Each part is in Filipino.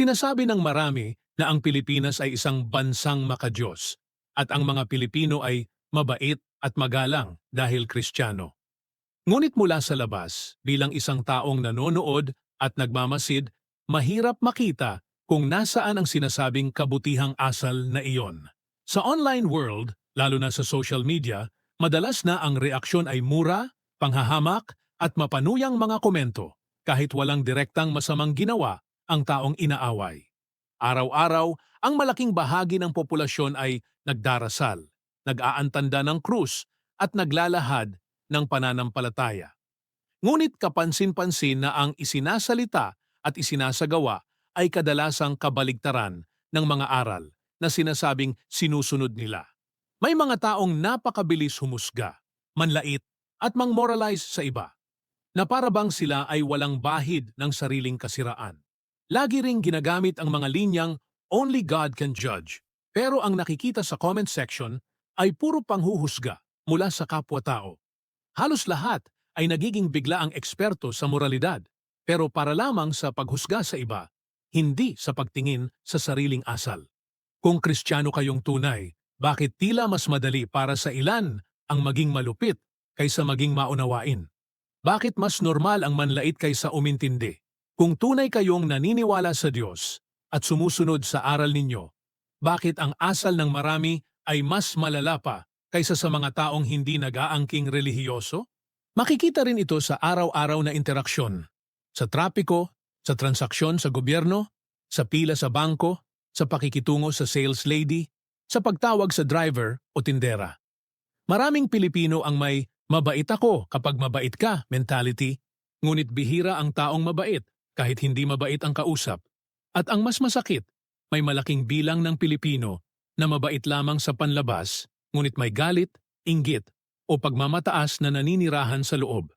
Sinasabi ng marami na ang Pilipinas ay isang bansang makadiyos at ang mga Pilipino ay mabait at magalang dahil Kristiyano. Ngunit mula sa labas, bilang isang taong nanonood at nagmamasid, mahirap makita kung nasaan ang sinasabing kabutihang asal na iyon. Sa online world, lalo na sa social media, madalas na ang reaksyon ay mura, panghahamak at mapanuyang mga komento kahit walang direktang masamang ginawa ang taong inaaway. Araw-araw, ang malaking bahagi ng populasyon ay nagdarasal, nag-aantanda ng krus at naglalahad ng pananampalataya. Ngunit kapansin-pansin na ang isinasalita at isinasagawa ay kadalasang kabaligtaran ng mga aral na sinasabing sinusunod nila. May mga taong napakabilis humusga, manlait at mangmoralize sa iba, na para bang sila ay walang bahid ng sariling kasiraan. Lagi ring ginagamit ang mga linyang only God can judge, pero ang nakikita sa comment section ay puro panghuhusga mula sa kapwa-tao. Halos lahat ay nagiging bigla ang eksperto sa moralidad, pero para lamang sa paghusga sa iba, hindi sa pagtingin sa sariling asal. Kung kristyano kayong tunay, bakit tila mas madali para sa ilan ang maging malupit kaysa maging maunawain? Bakit mas normal ang manlait kaysa umintindi? Kung tunay kayong naniniwala sa Diyos at sumusunod sa aral ninyo, bakit ang asal ng marami ay mas malala pa kaysa sa mga taong hindi nag-aangking relihiyoso? Makikita rin ito sa araw-araw na interaksyon, sa trapiko, sa transaksyon sa gobyerno, sa pila sa bangko, sa pakikitungo sa sales lady, sa pagtawag sa driver o tindera. Maraming Pilipino ang may mabait ako kapag mabait ka mentality, ngunit bihira ang taong mabait kahit hindi mabait ang kausap. At ang mas masakit, may malaking bilang ng Pilipino na mabait lamang sa panlabas, ngunit may galit, inggit, o pagmamataas na naninirahan sa loob.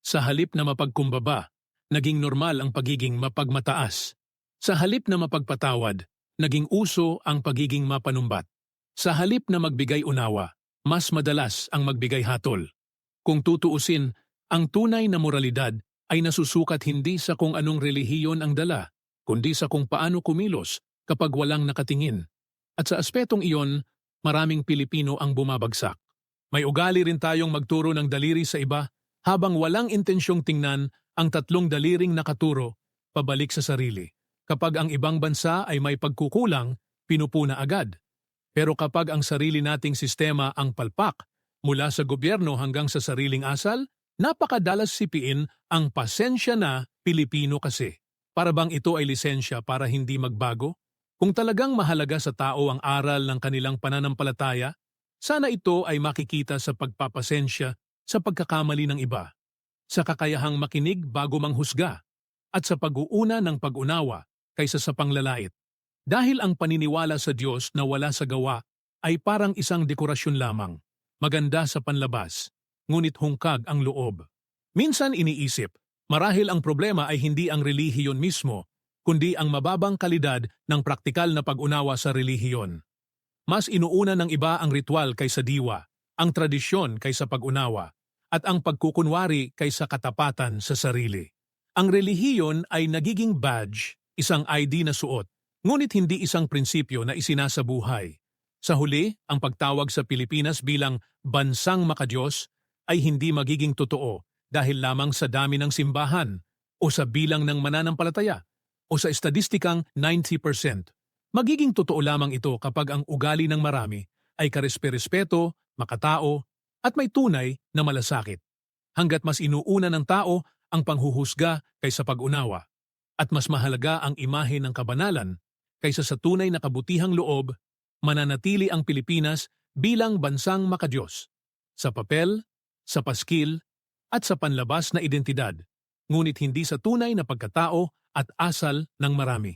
Sa halip na mapagkumbaba, naging normal ang pagiging mapagmataas. Sa halip na mapagpatawad, naging uso ang pagiging mapanumbat. Sa halip na magbigay unawa, mas madalas ang magbigay hatol. Kung tutuusin, ang tunay na moralidad ay nasusukat hindi sa kung anong relihiyon ang dala, kundi sa kung paano kumilos kapag walang nakatingin. At sa aspetong iyon, maraming Pilipino ang bumabagsak. May ugali rin tayong magturo ng daliri sa iba habang walang intensyong tingnan ang tatlong daliring nakaturo pabalik sa sarili. Kapag ang ibang bansa ay may pagkukulang, pinupuna agad. Pero kapag ang sarili nating sistema ang palpak, mula sa gobyerno hanggang sa sariling asal, napakadalas sipiin ang pasensya na Pilipino kasi. Para bang ito ay lisensya para hindi magbago? Kung talagang mahalaga sa tao ang aral ng kanilang pananampalataya, sana ito ay makikita sa pagpapasensya sa pagkakamali ng iba, sa kakayahang makinig bago manghusga, at sa pag-uuna ng pag-unawa kaysa sa panglalait. Dahil ang paniniwala sa Diyos na wala sa gawa ay parang isang dekorasyon lamang, maganda sa panlabas, ngunit hungkag ang loob. Minsan iniisip, marahil ang problema ay hindi ang relihiyon mismo, kundi ang mababang kalidad ng praktikal na pag-unawa sa relihiyon. Mas inuuna ng iba ang ritual kaysa diwa, ang tradisyon kaysa pag-unawa, at ang pagkukunwari kaysa katapatan sa sarili. Ang relihiyon ay nagiging badge isang ID na suot, ngunit hindi isang prinsipyo na isinasabuhay. Sa huli, ang pagtawag sa Pilipinas bilang bansang makadiyos ay hindi magiging totoo dahil lamang sa dami ng simbahan o sa bilang ng mananampalataya o sa estadistikang 90%. Magiging totoo lamang ito kapag ang ugali ng marami ay karespe-respeto, makatao, at may tunay na malasakit. Hanggat mas inuuna ng tao ang panghuhusga kaysa pag-unawa at mas mahalaga ang imahe ng kabanalan kaysa sa tunay na kabutihang loob, mananatili ang Pilipinas bilang bansang makadiyos, sa papel, sa paskil, at sa panlabas na identidad, ngunit hindi sa tunay na pagkatao at asal ng marami.